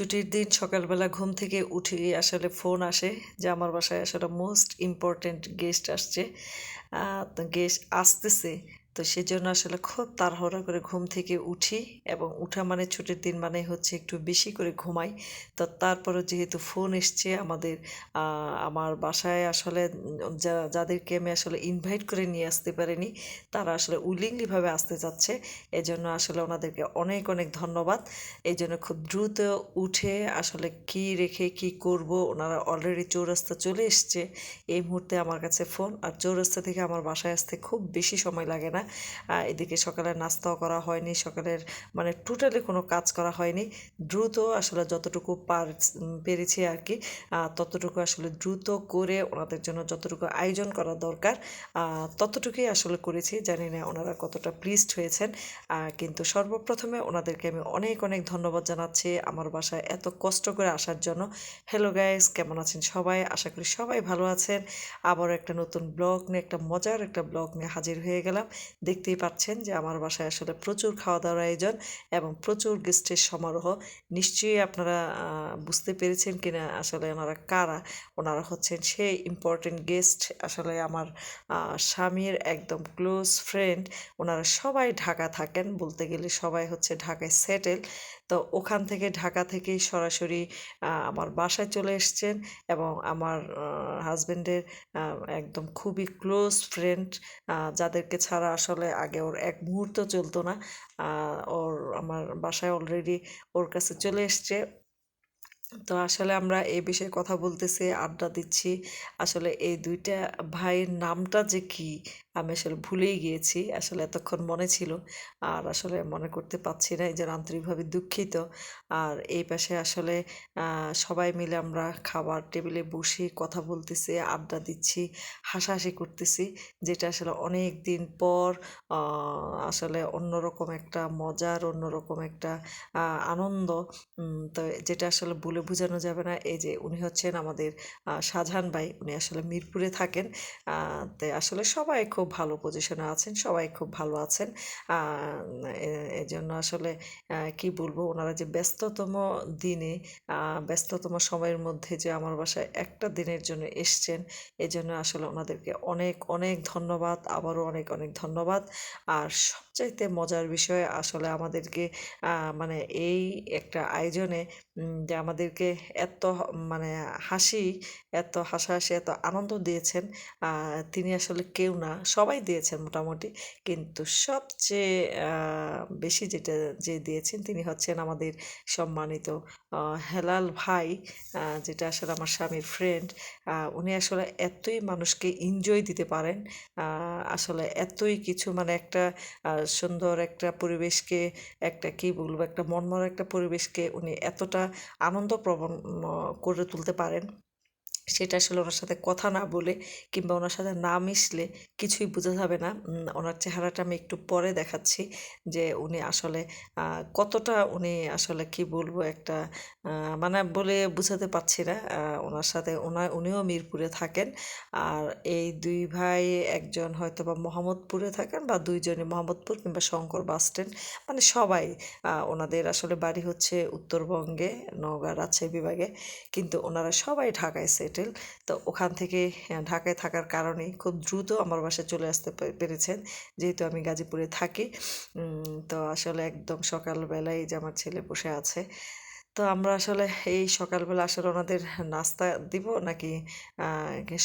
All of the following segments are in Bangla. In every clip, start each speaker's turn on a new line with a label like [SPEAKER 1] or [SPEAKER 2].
[SPEAKER 1] ছুটির দিন সকালবেলা ঘুম থেকে উঠে আসলে ফোন আসে যে আমার বাসায় আসলে মোস্ট ইম্পর্ট্যান্ট গেস্ট আসছে। গেস্ট আসতেছে। তো সেজন্য আসলে খুব তাড়াহুড়া করে ঘুম থেকে উঠি এবং উঠা মানে ছুটির দিন মানে হচ্ছে একটু বেশি করে ঘুমাই। তো তারপরে যেহেতু ফোন এসছে আমাদের আমার বাসায় আসলে যাদেরকে আমি আসলে ইনভাইট করে নিয়ে আসতে পারিনি, তারা আসলে উইলিংলিভাবে আসতে চাচ্ছে। এজন্য আসলে ওনাদেরকে অনেক অনেক ধন্যবাদ। এই জন্য খুব দ্রুত উঠে আসলে কি রেখে কি করব, ওনারা অলরেডি চৌরাস্তা চলে এসছে। এই মুহূর্তে আমার কাছে ফোন আর চৌরাস্তা থেকে আমার বাসায় আসতে খুব বেশি সময় লাগে না। এদিকে সকালে নাস্তাও করা হয়নি, সকালের মানে টোটালি কোনো কাজ করা হয়নি। দ্রুত আসলে যতটুকু পার পেরেছি আর কি ততটুকু আসলে দ্রুত করে ওনাদের জন্য যতটুকু আয়োজন করা দরকার ততটুকুই আসলে করেছি। জানি না ওনারা কতটা প্লিজড হয়েছেন। কিন্তু সর্বপ্রথমে ওনাদেরকে আমি অনেক অনেক ধন্যবাদ জানাচ্ছি আমার বাসায় এত কষ্ট করে আসার জন্য। হ্যালো গাইস কেমন আছেন সবাই? আশা করি সবাই ভালো আছেন। আবার একটা নতুন ব্লগ নিয়ে, একটা মজার একটা ব্লগ নিয়ে হাজির হয়ে গেলাম। দেখতেই পাচ্ছেন যে আমার বাসায় আসলে প্রচুর খাওয়া দাওয়ার আয়োজন এবং প্রচুর গেস্টের সমারোহ। নিশ্চয়ই আপনারা বুঝতে পেরেছেন কিনা আসলে ওনারা কারা? ওনারা হচ্ছেন সেই ইম্পর্টেন্ট গেস্ট আসলে আমার স্বামীর একদম ক্লোজ ফ্রেন্ড ওনারা সবাই ঢাকা থাকেন, বলতে গেলে সবাই হচ্ছে ঢাকায় সেটেল তো ওখান থেকে ঢাকা থেকেই সরাসরি আমার বাসায় চলে এসছেন এবং আমার হাজব্যান্ডের একদম খুবই ক্লোজ ফ্রেন্ড যাদেরকে ছাড়া আসলে আগে ওর এক মুহূর্ত চলতো না। ওর, আমার বাসায় অলরেডি ওর কাছে চলে এসছে। তো আসলে আমরা এই বিষয়ে কথা বলতেছি, আড্ডা দিচ্ছি। আসলে এই দুইটা ভাইয়ের নামটা যে কি আমি আসলে ভুলেই গিয়েছি, আসলে এতক্ষণ মনে ছিল। আর আসলে মনে করতে পারছি না এই যে আন্তরিকভাবে দুঃখিত। আর এই পাশে আসলে সবাই মিলে আমরা খাবার টেবিলে বসে কথা বলতেছি, আড্ডা দিচ্ছি, হাসাহাসি করতেছি, যেটা আসলে অনেক দিন পর আসলে অন্যরকম একটা মজার, অন্যরকম একটা আনন্দ। তো যেটা আসলে বলে বোঝানো যাবে না। এই যে উনি হচ্ছেন আমাদের শাহজাহান ভাই, উনি আসলে মিরপুরে থাকেন। তো আসলে সবাই খুব খুব ভালো পজিশনে আছেন, সবাই খুব ভালো আছেন। এজন্য আসলে কি বলব, ওনারা যে ব্যস্ততম দিনে ব্যস্ততম সময়ের মধ্যে যে আমার বাসায় একটা দিনের জন্য এসছেন, এজন্য আসলে ওনাদেরকে অনেক অনেক ধন্যবাদ, আবারও অনেক অনেক ধন্যবাদ। আর সবচাইতে মজার বিষয় আসলে আমাদেরকে মানে এই একটা আয়োজনে যে আমাদেরকে এত মানে হাসি, এত হাসাহাসি, এত আনন্দ দিয়েছেন তিনি আসলে কেউ না। সবাই দিয়েছেন মোটামুটি। কিন্তু সবচেয়ে বেশি যেটা, যে দিয়েছেন তিনি হচ্ছেন আমাদের সম্মানিত হেলাল ভাই যেটা আসলে আমার স্বামীর ফ্রেন্ড উনি আসলে এতই মানুষকে এনজয় দিতে পারেন আসলে এতই কিছু মানে একটা সুন্দর একটা পরিবেশকে, একটা কি বলব, একটা মনমরা একটা পরিবেশকে উনি এতটা আনন্দপ্রবণ করে তুলতে পারেন। সেটা আসলে ওনার সাথে কথা না বলে কিংবা ওনার সাথে না মিশলে কিছুই বোঝা যাবে না। ওনার চেহারাটা আমি একটু পরে দেখাচ্ছি যে উনি আসলে কতটা উনি আসলে কি বলব একটা মানে বলে বুঝাতে পারছি না। ওনার সাথে ওনার, উনিও মিরপুরে থাকেন। আর এই দুই ভাই একজন হয়তো বা মোহাম্মদপুরে থাকেন বা দুইজনে মোহাম্মদপুর কিংবা শঙ্কর বাস স্ট্যান্ড মানে সবাই ওনাদের আসলে বাড়ি হচ্ছে উত্তরবঙ্গে, নওগাঁ রাজশাহী বিভাগে। কিন্তু ওনারা সবাই ঢাকায় সেটেল হোটেল। তো ওখান থেকে ঢাকায় থাকার কারণে খুব দ্রুত আমার বাসায় চলে আসতে পেরেছেন। যেহেতু আমি গাজীপুরে থাকি তো আসলে একদম সকালবেলায় যে আমার ছেলে বসে আছে তো আমরা আসলে এই সকালবেলা আসলে ওনাদের নাস্তা দিব নাকি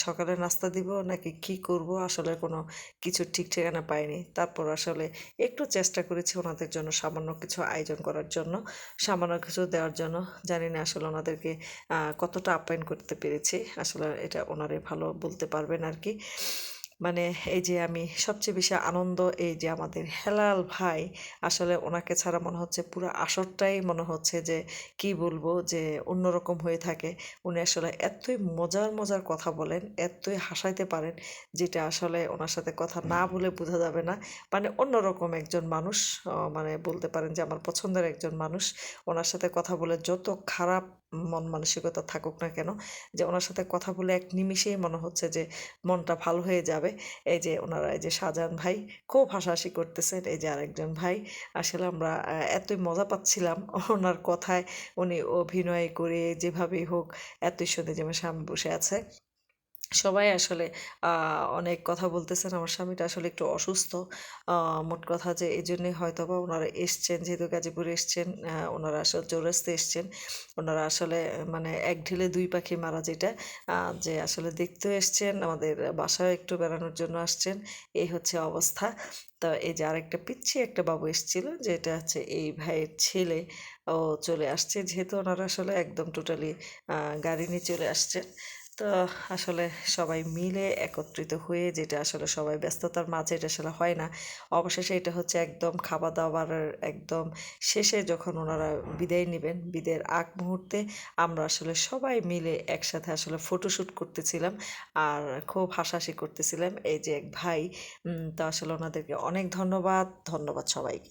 [SPEAKER 1] সকালে নাস্তা দিব নাকি কি করব? আসলে কোনো কিছু ঠিক ঠিকানা পাইনি। তারপর আসলে একটু চেষ্টা করেছি ওনাদের জন্য সামান্য কিছু আয়োজন করার জন্য, সামান্য কিছু দেওয়ার জন্য। জানি না আসলে ওনাদেরকে কতটা আপ্যায়ন করতে পেরেছি। আসলে এটা ওনারে ভালো বলতে পারবেন আর কি মানে এই যে আমি সবচেয়ে বেশি আনন্দ এই যে আমাদের হেলাল ভাই আসলে ওনাকে ছাড়া মনে হচ্ছে পুরো আসরটাই মনে হচ্ছে যে কি বলব যে অন্যরকম হয়ে থাকে। উনি আসলে এতই মজার মজার কথা বলেন এতই হাসাইতে পারেন যেটা আসলে ওনার সাথে কথা না বলে বোঝা যাবে না। মানে অন্যরকম একজন মানুষ মানে বলতে পারেন যে আমার পছন্দের একজন মানুষ। ওনার সাথে কথা বলে যত খারাপ মন মানসিকতা থাকুক না কেন, যে ওনার সাথে কথা বলে এক নিমিষেই মনে হচ্ছে যে মনটা ভালো হয়ে যাবে। এই যে ওনারা, এই যে শাহজাহান ভাই খুব হাসাহাসি করতেছেন, এই যে আরেকজন ভাই। আসলে আমরা এতই মজা পাচ্ছিলাম ওনার কথায়। উনি অভিনয় করে যেভাবেই হোক, এতই সুন্দর যেমন স্বামী বসে আছে। সবাই আসলে অনেক কথা বলতেছেন। আমার স্বামীটা আসলে একটু অসুস্থ। মোট কথা যে এই জন্যে হয়তো বা ওনারা এসছেন, যেহেতু গাজীপুরে এসছেন ওনারা আসলে চৌরাস্তে এসছেন। ওনারা আসলে মানে এক ঢিলে দুই পাখি মারা যেটা যে আসলে দেখতেও এসছেন, আমাদের বাসায় একটু বেড়ানোর জন্য আসছেন। এই হচ্ছে অবস্থা। তো এই যে আরেকটা পিচ্ছি, একটা বাবু এসেছিল, যেটা হচ্ছে এই ভাইয়ের ছেলে। ও চলে আসছে, যেহেতু ওনারা আসলে একদম টোটালি গাড়ি নিয়ে চলে আসছেন। তো আসলে সবাই মিলে একত্রিত হয়ে যেটা আসলে সবাই ব্যস্ততার মাঝে এটা আসলে হয় না। অবশেষে এটা হচ্ছে একদম খাওয়া দাওয়ার একদম শেষে যখন ওনারা বিদায় নেবেন, বিদায়ের আগ মুহূর্তে আমরা আসলে সবাই মিলে একসাথে আসলে ফটোশ্যুট করতেছিলাম আর খুব হাসাহাসি করতেছিলাম। এই যে এক ভাই তো আসলে ওনাদেরকে অনেক ধন্যবাদ ধন্যবাদ সবাইকে।